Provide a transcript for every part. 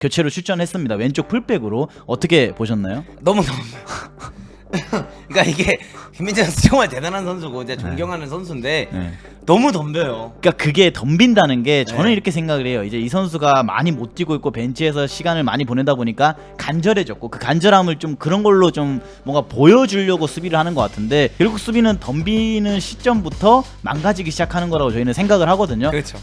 교체로 출전했습니다. 왼쪽 풀백으로 어떻게 보셨나요? 너무 너무. 그러니까 이게 김민재 선수 정말 대단한 선수고 제가 존경하는 선수인데 네. 너무 덤벼요. 그러니까 그게 덤빈다는 게 저는 네. 이렇게 생각을 해요. 이제 이 선수가 많이 못 뛰고 있고 벤치에서 시간을 많이 보내다 보니까 간절해졌고 그 간절함을 좀 그런 걸로 좀 뭔가 보여주려고 수비를 하는 것 같은데 결국 수비는 덤비는 시점부터 망가지기 시작하는 거라고 저희는 생각을 하거든요. 그렇죠.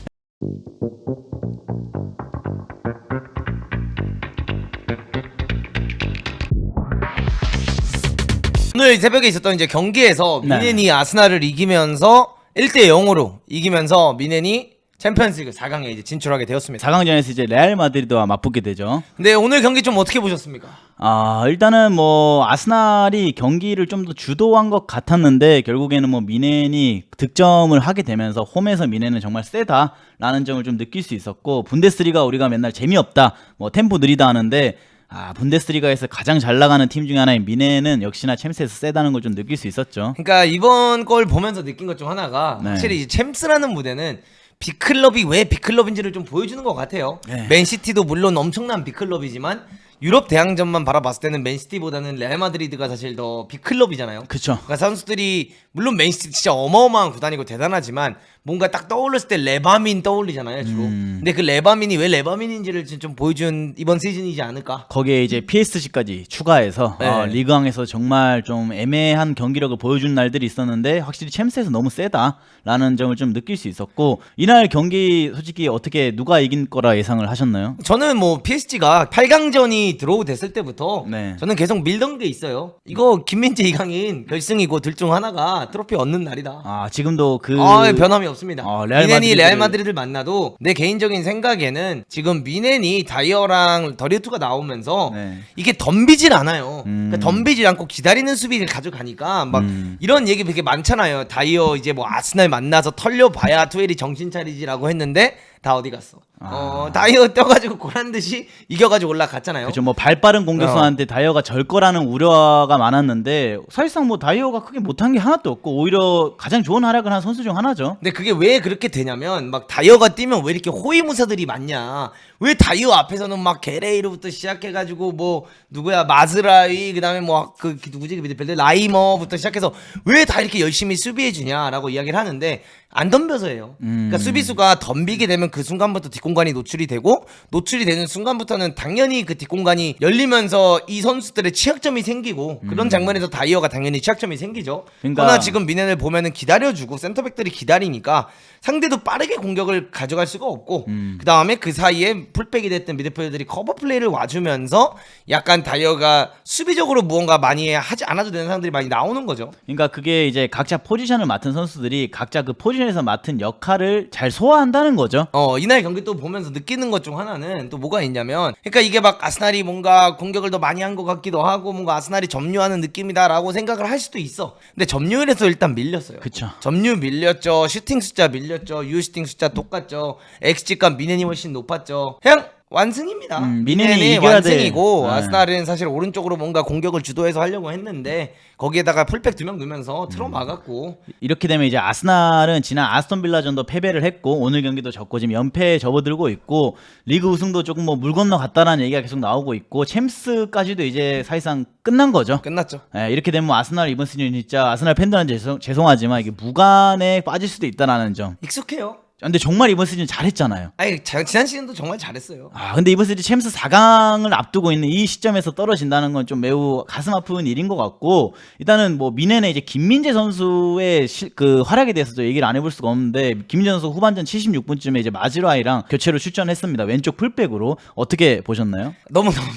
오늘 새벽에 있었던 이제 경기에서 네. 미넨이 아스날을 이기면서 1대 0으로 이기면서 미넨이 챔피언스리그 4강에 이제 진출하게 되었습니다. 4강전에서 이제 레알 마드리드와 맞붙게 되죠. 근데 오늘 경기 좀 어떻게 보셨습니까? 아 일단은 뭐 아스날이 경기를 좀 더 주도한 것 같았는데 결국에는 뭐 미넨이 득점을 하게 되면서 홈에서 미넨은 정말 세다라는 점을 좀 느낄 수 있었고 분데스리가 우리가 맨날 재미없다 뭐 템포 느리다 하는데 아 분데스리가에서 가장 잘 나가는 팀 중에 하나인 미넨은 역시나 챔스에서 세다는 걸 좀 느낄 수 있었죠. 그러니까 이번 걸 보면서 느낀 것 중 하나가 네. 확실히 이 챔스라는 무대는 빅클럽이 왜 빅클럽인지를 좀 보여주는 것 같아요. 네. 맨시티도 물론 엄청난 빅클럽이지만 유럽 대항전만 바라봤을 때는 맨시티보다는 레알 마드리드가 사실 더 빅클럽이잖아요. 그쵸. 그러니까 선수들이 물론 맨시티 진짜 어마어마한 구단이고 대단하지만 뭔가 딱 떠올렸을 때 레바민 떠올리잖아요 주로. 음. 근데 그 레바민이 왜 레바민인지를 좀- 좀 보여준 이번 시즌이지 않을까. 거기에 이제 PSG까지 추가해서 네. 어, 리그왕에서 정말 좀 애매한 경기력을 보여준 날들이 있었는데 확실히 챔스에서 너무 세다라는 점을 좀 느낄 수 있었고 이날 경기 솔직히 어떻게 누가 이긴 거라 예상을 하셨나요? 저는 뭐 PSG가 8강전이 들어오 됐을 때부터 네. 저는 계속 밀던 게 있어요. 이거 김민재 이강인 결승이고 둘 중 하나가 트로피 얻는 날이다. 아 지금도 그 아, 변함이 없습니다. 어, 레알 미넨이 마드리드를- 레알 마드리드를 만나도 내 개인적인 생각에는 지금 미넨이 다이어랑 더리투가 나오면서 네. 이게 덤비질 않아요. 음. 그러니까 덤비질 않고 기다리는 수비를 가져가니까 막 음. 이런 얘기 되게 많잖아요. 다이어 이제 뭐 아스날 만나서 털려봐야 투엘이 정신 차리지라고 했는데 다 어디 갔어? 어 다이어 떠가지고 고란 듯이 이겨가지고 올라갔잖아요. 그렇죠. 뭐 발빠른 공격수한테 다이어가 절 거라는 우려가 많았는데 사실상 뭐 다이어가 크게 못한 게 하나도 없고 오히려 가장 좋은 활약을 한 선수 중 하나죠. 근데 그게 왜 그렇게 되냐면 막 다이어가 뛰면 왜 이렇게 호위무사들이 많냐 왜 다이어 앞에서는 막 게레이로부터 시작해가지고 뭐 누구야 마즈라이 그다음에 뭐 그 누구지 그 미드필더 라이머부터 시작해서 왜 다 이렇게 열심히 수비해주냐라고 이야기를 하는데 안 덤벼서예요 음. 그러니까 수비수가 덤비게 되면 그 순간부터 뒷공간이 노출이 되고 노출이 되는 순간부터는 당연히 그 뒷공간이 열리면서 이 선수들의 취약점이 생기고 그런 장면에서 다이어가 당연히 취약점이 생기죠 음. 그러니까- 그러나 지금 미넨을 보면은 기다려주고 센터백들이 기다리니까 상대도 빠르게 공격을 가져갈 수가 없고 음. 그 다음에 그 사이에 풀백이 됐던 미드필더들이 커버 플레이를 와주면서 약간 다이어가 수비적으로 무언가 많이 하지 않아도 되는 사람들이 많이 나오는 거죠. 그러니까 그게 이제 각자 포지션을 맡은 선수들이 각자 그 포지션 에서 맡은 역할을 잘 소화한다는 거죠. 어 이날 경기 또 보면서 느끼는 것 중 하나는 또 뭐가 있냐면 그러니까 이게 막 아스날이 뭔가 공격을 더 많이 한 것 같기도 하고 뭔가 아스날이 점유하는 느낌이다라고 생각을 할 수도 있어. 근데 점유율에서 일단 밀렸어요. 그쵸. 점유 밀렸죠. 슈팅 숫자 밀렸죠. 유슈팅 숫자 똑같죠. XG값 미넨이 훨씬 높았죠. 그냥 완승입니다. 음, 이겨야 돼. 완승이고 네. 아스날은 사실 오른쪽으로 뭔가 공격을 주도해서 하려고 했는데 거기에다가 풀백 두 명 넣으면서 틀어 막았고 이렇게 되면 이제 아스날은 지난 아스톤 빌라전도 패배를 했고 오늘 경기도 졌고 지금 연패에 접어들고 있고 리그 우승도 조금 뭐 물 건너 갔다라는 얘기가 계속 나오고 있고 챔스까지도 이제 사실상 끝난 거죠. 끝났죠. 예, 이렇게 되면 뭐 아스날 이번 시즌 진짜 아스날 팬들한테 죄송, 죄송하지만 이게 무관에 빠질 수도 있다라는 점. 익숙해요. 근데 정말 이번 시즌 잘했잖아요. 아니 자- 지난 시즌도 정말 잘했어요. 아 근데 이번 시즌 챔스 4강을 앞두고 있는 이 시점에서 떨어진다는 건 좀 매우 가슴 아픈 일인 것 같고 일단은 뭐 미넨의 이제 김민재 선수의 시- 그 활약에 대해서도 얘기를 안 해볼 수가 없는데 김민재 선수 후반전 76분쯤에 이제 마즈라이랑 교체로 출전했습니다 왼쪽 풀백으로 어떻게 보셨나요? 너무 너무.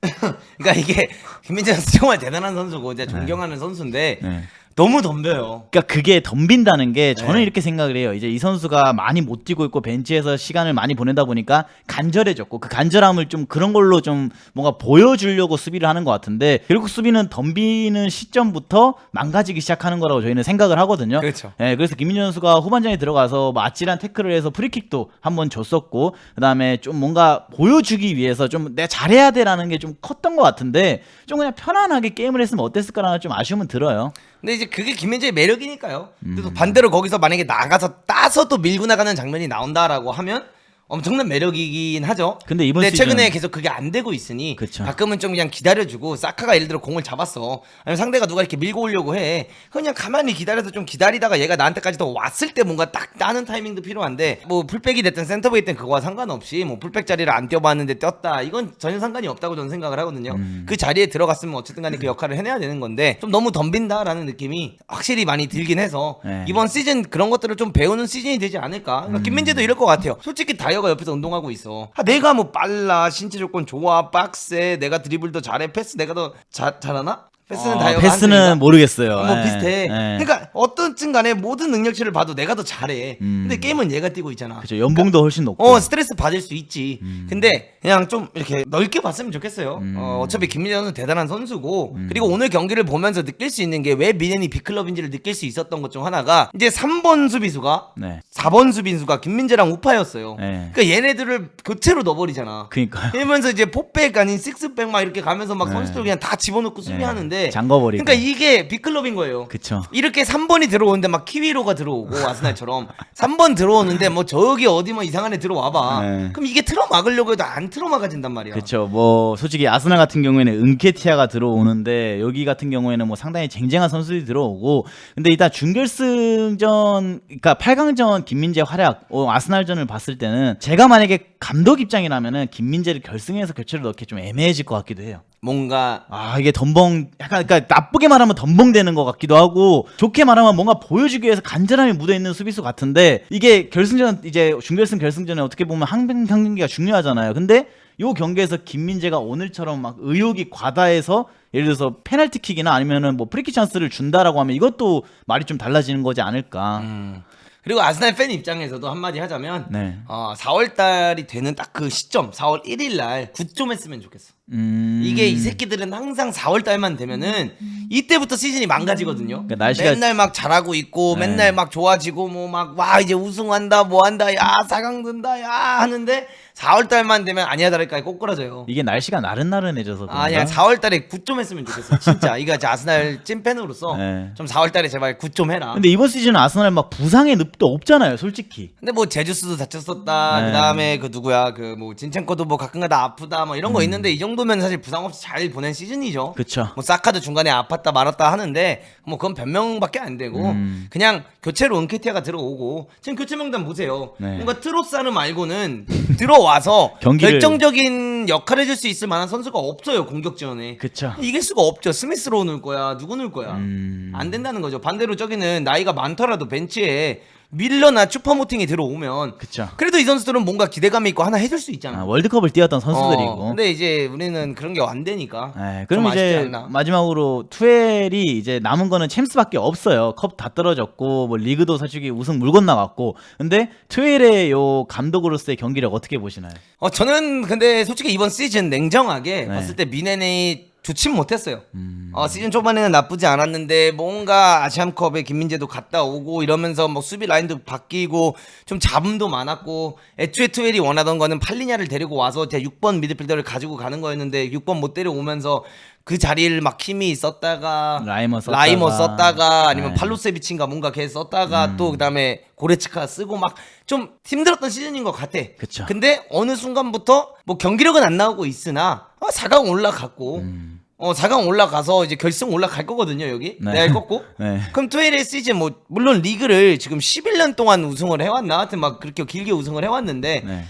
그러니까 이게 김민재 선수 정말 대단한 선수고 제가 존경하는 선수인데 네. 너무 덤벼요. 그러니까 그게 덤빈다는 게 저는 네. 이렇게 생각을 해요. 이제 이 선수가 많이 못 뛰고 있고 벤치에서 시간을 많이 보내다 보니까 간절해졌고 그 간절함을 좀 그런 걸로 좀 뭔가 보여주려고 수비를 하는 것 같은데 결국 수비는 덤비는 시점부터 망가지기 시작하는 거라고 저희는 생각을 하거든요. 그렇죠. 예, 그래서 김민준 선수가 후반전에 들어가서 뭐 아찔한 태클을 해서 프리킥도 한번 줬었고 그다음에 좀 뭔가 보여주기 위해서 좀 내가 잘해야 돼라는 게 좀 컸던 것 같은데 좀 그냥 편안하게 게임을 했으면 어땠을까라는 좀 아쉬움은 들어요. 근데 이제 그게 김민재의 매력이니까요. 음. 그래서 반대로 거기서 만약에 나가서 따서 또 밀고 나가는 장면이 나온다라고 하면 엄청난 매력이긴 하죠. 근데 이번 근데 시즌 최근에 계속 그게 안 되고 있으니 그쵸. 가끔은 좀 그냥 기다려주고 사카가 예를 들어 공을 잡았어. 아니면 상대가 누가 이렇게 밀고 오려고 해. 그냥 가만히 기다려서 좀 기다리다가 얘가 나한테까지 더 왔을 때 뭔가 딱 따는 타이밍도 필요한데 뭐 풀백이 됐든 센터백이 됐든 그거와 상관없이 뭐 풀백 자리를 안 뛰어봤는데 뛰었다. 이건 전혀 상관이 없다고 저는 생각을 하거든요. 음. 그 자리에 들어갔으면 어쨌든 간에 그 역할을 해내야 되는 건데 좀 너무 덤빈다라는 느낌이 확실히 많이 들긴 해서 네. 이번 시즌 그런 것들을 좀 배우는 시즌이 되지 않을까. 그러니까 김민재도 이럴 것 같아요. 솔직히 다이 어가 옆에서 운동하고 있어. 아, 내가 뭐 빨라, 신체 조건 좋아, 빡세, 내가 드리블도 잘해, 패스 내가 더 자, 잘하나? 패스는 어, 다이어가 한 패스는? 모르겠어요. 뭐 예, 비슷해. 예. 그러니까 어떤쯤 간에 모든 능력치를 봐도 내가 더 잘해. 음. 근데 게임은 얘가 뛰고 있잖아. 그죠 연봉도 훨씬 높고. 어 스트레스 받을 수 있지. 음. 근데 그냥 좀 이렇게 넓게 봤으면 좋겠어요. 어, 어차피 는 대단한 선수고 음. 그리고 오늘 경기를 보면서 느낄 수 있는 게왜 미넨이 빅클럽인지를 느낄 수 있었던 것 중 하나가 이제 3번 수비수가 네. 4번 수비수가 김민재랑 우파였어요. 네. 그러니까 얘네들을 교체로 넣어버리잖아. 그니까요. 이러면서 이제 포백 아닌 식스백 막 이렇게 가면서 막 네. 선수들 그냥 다 집어넣고 수비하는데 잠궈버리고. 그러니까 이게 빅클럽인 거예요. 그쵸. 이렇게 3번이 들어오는데 막 키위로가 들어오고 아스날처럼 3번 들어오는데 뭐 저기 어디 뭐 이상한 애 들어와봐. 네. 그럼 이게 틀어 막으려고 해도 안 틀어 막아진단 말이야. 그렇죠. 뭐 솔직히 아스날 같은 경우에는 은케티아가 들어오는데 여기 같은 경우에는 뭐 상당히 쟁쟁한 선수들이 들어오고 근데 일단 준결승전 그러니까 8강전 김민재 활약 어, 아스날전을 봤을 때는 제가 만약에 감독 입장이라면은 김민재를 결승에서 교체로 넣기 좀 애매해질 것 같기도 해요. 뭔가 아 이게 덤벙 약간 그러니까 나쁘게 말하면 덤벙되는 것 같기도 하고 좋게 말하면 뭔가 보여주기 위해서 간절함이 묻어 있는 수비수 같은데 이게 결승전 이제 준결승 결승전에 어떻게 보면 한병 경기가 중요하잖아요. 근데 요 경기에서 김민재가 오늘처럼 막 의욕이 과다해서 예를 들어서 페널티킥이나 아니면은 뭐 프리킥 찬스를 준다라고 하면 이것도 말이 좀 달라지는 거지 않을까. 음. 그리고 아스날 팬 입장에서도 한마디 하자면 네. 어, 4월 달이 되는 딱 그 시점 4월 1일 날 9좀 했으면 좋겠어. 음. 이게 이 새끼들은 항상 4월 달만 되면은 이때부터 시즌이 망가지거든요. 그러니까 날씨가- 맨날 막 잘하고 있고 네. 맨날 막 좋아지고 뭐 막 와 이제 우승한다 뭐 한다 야 4강 든다 야 하는데 4월 달만 되면 아니야 다를까 꼬꾸라져요. 이게 날씨가 나른나른해져서 그런가? 아니야 4월 달에 9좀 했으면 좋겠어. 진짜 이거 이제 아스날 찐팬으로서 네. 좀 4월 달에 제발 9좀 해라. 근데 이번 시즌 아스날 막 부상의 늪도 없잖아요, 솔직히. 근데 뭐 제주스도 다쳤었다. 네. 그다음에 그 누구야 그 뭐 진첸코도 뭐 가끔가다 아프다 뭐 이런 거 있는데 이 정도면 사실 부상 없이 잘 보낸 시즌이죠. 음. 그쵸. 뭐 사카도 중간에 아팠다 말았다 하는데 뭐 그건 변명밖에 안 되고 음. 그냥 교체로 은케티아가 들어오고 지금 교체 명단 보세요. 네. 뭔가 트로사르 말고는 들어와 서 경기를- 결정적인 역할을 해줄 수 있을 만한 선수가 없어요 공격 지원에. 그쵸. 이길 수가 없죠. 스미스로 넣을 거야. 누구 넣을 거야. 음. 안 된다는 거죠. 반대로 저기는 나이가 많더라도 벤치에 밀러나 추퍼모팅이 들어오면 그쵸. 그래도 이 선수들은 뭔가 기대감이 있고 하나 해줄 수 있잖아. 아, 월드컵을 뛰었던 선수들이고. 어, 근데 이제 우리는 그런 게 안 되니까. 네, 좀 그럼 아쉽지 이제 않나. 마지막으로 투엘이 이제 남은 거는 챔스밖에 없어요. 컵 다 떨어졌고 뭐 리그도 솔직히 우승 물 건너갔고. 근데 투엘의 요 감독으로서의 경기력 어떻게 보시나요? 어 저는 근데 솔직히 이번 시즌 냉정하게 네. 봤을 때 미네네 좋진 못했어요. 음. 어, 시즌 초반에는 나쁘지 않았는데 뭔가 아시안컵에 김민재도 갔다 오고 이러면서 뭐 수비 라인도 바뀌고 좀 잡음도 많았고 애초에 투엘이 원하던 거는 팔리냐를 데리고 와서 제 6번 미드필더를 가지고 가는 거였는데 6번 못 데려오면서 그 자리를 막 키미 썼다가 라이머 썼다가. 라이머 썼다가 아니면 네. 음. 팔로세비친가 뭔가 걔 썼다가 또 그다음에 고레츠카 쓰고 막 좀 힘들었던 시즌인 것 같아. 그쵸. 근데 어느 순간부터 뭐 경기력은 안 나오고 있으나 어, 4강 올라갔고 음. 어 4강 올라가서 이제 결승 올라갈 거거든요 여기 네. 내일 꺾고 네. 그럼 투엘의 시즌 뭐 물론 리그를 지금 11년 동안 우승을 해왔나 하여튼 막 그렇게 길게 우승을 해왔는데 네.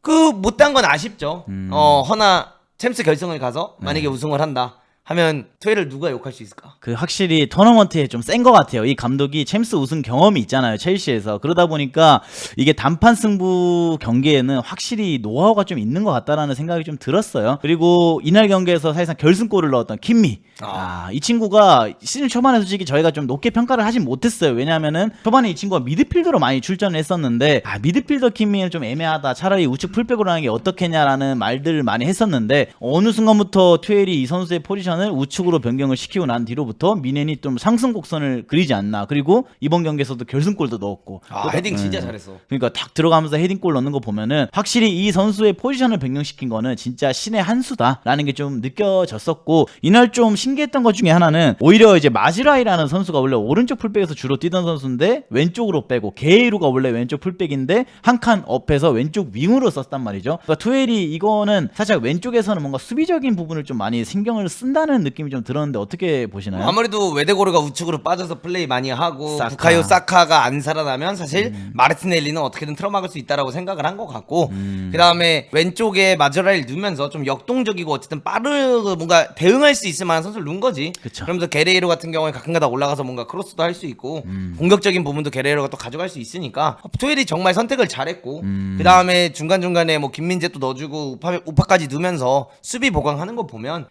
그 못한 건 아쉽죠 음. 어 허나 챔스 결승을 가서 네. 만약에 우승을 한다 하면 투엘을 누가 욕할 수 있을까 그 확실히 토너먼트에 좀 센 것 같아요. 이 감독이 챔스 우승 경험이 있잖아요. 첼시에서. 그러다 보니까 이게 단판 승부 경기에는 확실히 노하우가 좀 있는 것 같다라는 생각이 좀 들었어요. 그리고 이날 경기에서 사실상 결승골을 넣었던 킴미. 아, 이 친구가 시즌 초반에 솔직히 저희가 좀 높게 평가를 하진 못했어요. 왜냐하면은 초반에 이 친구가 미드필더로 많이 출전을 했었는데 아, 미드필더 킴미는 좀 애매하다. 차라리 우측 풀백으로 하는 게 어떻겠냐라는 말들을 많이 했었는데 어느 순간부터 투엘이 이 선수의 포지션 포지션을 우측으로 변경을 시키고 난 뒤로부터 미넨이 좀 상승 곡선을 그리지 않나. 그리고 이번 경기에서도 결승골도 넣었고. 아 헤딩 진짜 잘했어. 그러니까 탁 들어가면서 헤딩골 넣는 거 보면은 확실히 이 선수의 포지션을 변경시킨 거는 진짜 신의 한 수다라는 게 좀 느껴졌었고 이날 좀 신기했던 것 중에 하나는 오히려 이제 마지라이라는 선수가 원래 오른쪽 풀백에서 주로 뛰던 선수인데 왼쪽으로 빼고 게이루가 원래 왼쪽 풀백인데 한 칸 업해서 왼쪽 윙으로 썼단 말이죠. 그러니까 투엘이 이거는 살짝 왼쪽에서는 뭔가 수비적인 부분을 좀 많이 신경을 쓴다 는 느낌이 좀 들었는데 어떻게 보시나요? 아무래도 외데고르가 우측으로 빠져서 플레이 많이 하고 사카. 부카요 사카가 안 살아나면 사실 음. 마르티넬리는 어떻게든 틀어막을 수 있다라고 생각을 한 것 같고 음. 그 다음에 왼쪽에 마저라를 누면서 좀 역동적이고 어쨌든 빠르고 뭔가 대응할 수 있을 만한 선수를 누운 거지. 그쵸. 그러면서 게레이로 같은 경우에 가끔가다 올라가서 뭔가 크로스도 할 수 있고 음. 공격적인 부분도 게레이로가 또 가져갈 수 있으니까 토엘이 정말 선택을 잘했고 음. 그 다음에 중간 중간에 뭐 김민재 또 넣어주고 우파 우파까지 넣으면서 수비 보강하는 거 보면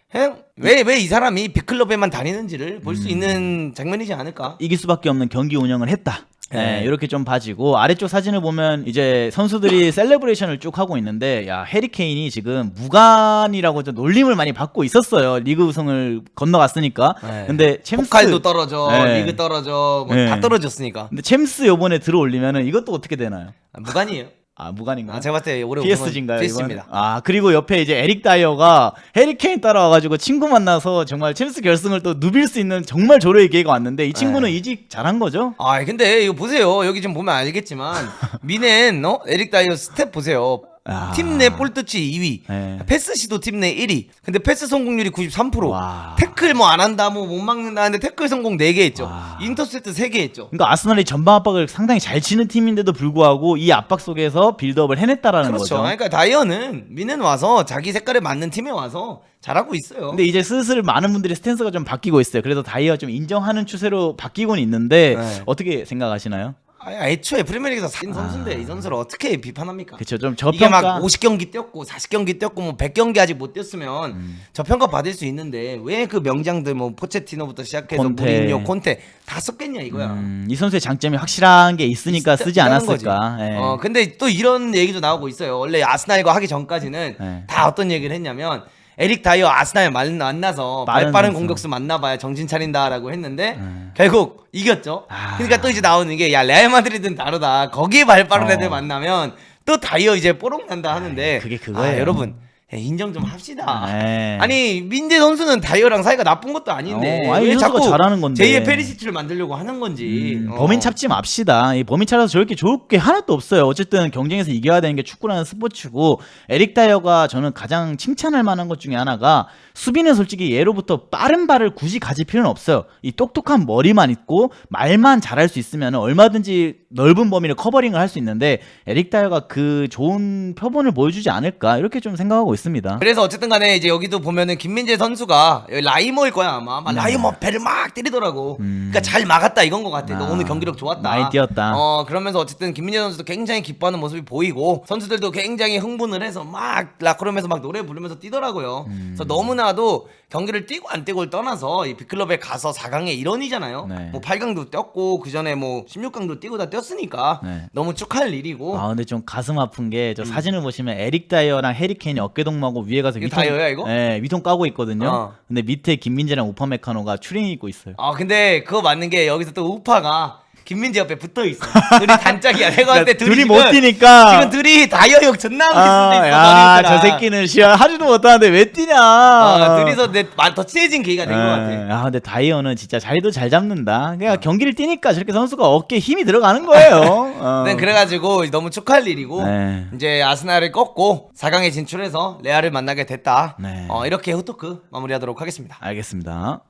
왜 왜 이 사람이 빅클럽에만 다니는지를 볼 음. 수 있는 장면이지 않을까? 이길 수밖에 없는 경기 운영을 했다. 네, 네. 이렇게 좀 봐지고 아래쪽 사진을 보면 이제 선수들이 셀레브레이션을 쭉 하고 있는데 야 해리 케인이 지금 무관이라고 좀 놀림을 많이 받고 있었어요 리그 우승을 건너갔으니까 네. 근데 챔스 포칼도 떨어져, 네. 리그 떨어져, 뭐다 네. 떨어졌으니까 근데 챔스 요번에 들어올리면은 이것도 어떻게 되나요? 아, 무관이에요. 아 무관인가요? 아, 제가 봤을 때 올해 PSG인가요? PSG입니다. 아 그리고 옆에 이제 에릭 다이어가 해리 케인 따라와가지고 친구 만나서 정말 챔스 결승을 또 누빌 수 있는 정말 조례의 기회가 왔는데 이 친구는 네. 이직 잘한 거죠? 아 근데 이거 보세요. 여기 좀 보면 알겠지만 미넨 어 에릭 다이어 스텝 보세요. 아. 팀내 볼터치 2위, 네. 패스 시도 팀 내 1위. 근데 패스 성공률이 93%. 와. 태클 뭐 안 한다, 뭐 못 막는다 하는데 태클 성공 4개 했죠. 와. 인터셉트 3개 했죠. 그러니까 아스날이 전방 압박을 상당히 잘 치는 팀인데도 불구하고 이 압박 속에서 빌드업을 해냈다라는 그렇죠. 거죠. 그러니까 다이어는 미넨 와서 자기 색깔에 맞는 팀에 와서 잘하고 있어요. 근데 이제 슬슬 많은 분들이 스탠스가 좀 바뀌고 있어요. 그래서 다이어 좀 인정하는 추세로 바뀌고는 있는데 네. 어떻게 생각하시나요? 아, 애초에 프리미어리그에서 사인 선수인데 이 선수를 어떻게 비판합니까? 그렇죠. 좀 이게 막 저평가 50경기 뛰었고 40경기 뛰었고 뭐 100경기 아직 못 뛰었으면 음. 저평가 받을 수 있는데 왜 그 명장들 뭐 포체티노부터 시작해서 콘테. 무리뉴, 콘테 다 썼겠냐 이거야. 음, 이 선수의 장점이 확실한 게 있으니까 쓰지 않았을까. 거지. 예. 어 근데 또 이런 얘기도 나오고 있어요. 원래 아스날과 하기 전까지는 네. 다 어떤 얘기를 했냐면 에릭 다이어 아스날 만- 만나서 빠른 발 빠른 선수. 공격수 만나봐야 정신 차린다라고 했는데 네. 결국 이겼죠. 아. 그러니까 또 이제 나오는 게 야 레알 마드리드는 다르다. 거기에 발 빠른 어. 애들 만나면 또 다이어 이제 뽀록 난다 하는데 그게 그거예요. 아, 여러분 예, 인정 좀 합시다. 네. 아니 민재 선수는 다이어랑 사이가 나쁜 것도 아닌데 어, 아니, 이왜 자꾸 잘하는 건데. 제2의 페리시치를 만들려고 하는 건지 음, 어. 범인 찾지 맙시다. 이 범인 찾아서 저렇게 좋을 게 하나도 없어요. 어쨌든 경쟁에서 이겨야 되는 게 축구라는 스포츠고 에릭 다이어가 저는 가장 칭찬할 만한 것 중에 하나가 수비는 솔직히 예로부터 빠른 발을 굳이 가질 필요는 없어요. 이 똑똑한 머리만 있고 말만 잘할 수 있으면 얼마든지 넓은 범위를 커버링을 할 수 있는데 에릭 다이어가 그 좋은 표본을 보여주지 않을까 이렇게 좀 생각하고 있습니다. 그래서 어쨌든 간에 이제 여기도 보면은 김민재 선수가 여기 라이머일 거야 아마 네. 막 라이머 배를 막 때리더라고 그러니까 잘 막았다 이건 것 같아 너 음. 아, 오늘 경기력 좋았다 많이 뛰었다. 어 그러면서 어쨌든 김민재 선수도 굉장히 기뻐하는 모습이 보이고 선수들도 굉장히 흥분을 해서 막 라커룸에서 막 노래 부르면서 뛰더라고요 음. 그래서 너무나 도 경기를 뛰고 안 뛰고를 떠나서 이 빅클럽에 가서 4강의 일원이잖아요 네. 뭐 8강도 뛰었고 그 전에 뭐 16강도 뛰고 다 뛰었으니까 네. 너무 축하할 일이고 아 근데 좀 가슴 아픈 게 저 사진을 보시면 에릭 다이어랑 해리 케인이 어깨 동무하고 위에 가서 음. 이게 위통 다이어야, 이거? 네, 위통 까고 있거든요. 어. 근데 밑에 김민재랑 우파 메카노가 추링 입고 있어요. 아 근데 그거 맞는 게 여기서 또 우파가 김민재 옆에 붙어 있어. 둘이 단짝이야. 내가 볼때 둘이, 둘이 지금- 못 뛰니까 지금 둘이 다이어욕 존나 하고 아, 있을 수도 있어. 야, 너네들아. 저 새끼는 시야 하지도 못하는데 왜 뛰냐? 아, 둘이서 내더 친해진 계기가 된 것 같아. 네. 아, 근데 다이어는 진짜 자리도 잘 잡는다. 그냥 경기를 뛰니까 저렇게 선수가 어깨에 힘이 들어가는 거예요. 어. 네, 그래가지고 너무 축하할 일이고 네. 이제 아스날을 꺾고 4강에 진출해서 레알을 만나게 됐다. 네. 어, 이렇게 후토크 마무리하도록 하겠습니다. 알겠습니다.